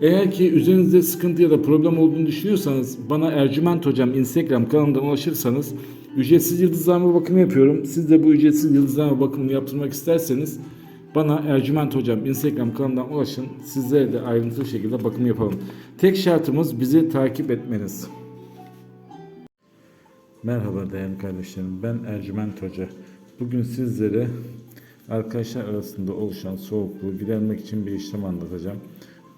Eğer ki üzerinizde sıkıntı ya da problem olduğunu düşünüyorsanız bana Ercüment Hocam Instagram kanalından ulaşırsanız ücretsiz yıldızlama bakımı yapıyorum. Siz de bu ücretsiz yıldızlama bakımını yaptırmak isterseniz bana Ercüment Hocam Instagram kanalından ulaşın. Sizlere de ayrıntılı şekilde bakım yapalım. Tek şartımız bizi takip etmeniz. Merhaba değerli kardeşlerim. Ben Ercüment Hoca. Bugün sizlere arkadaşlar arasında oluşan soğukluğu gidermek için bir işlem anlatacağım.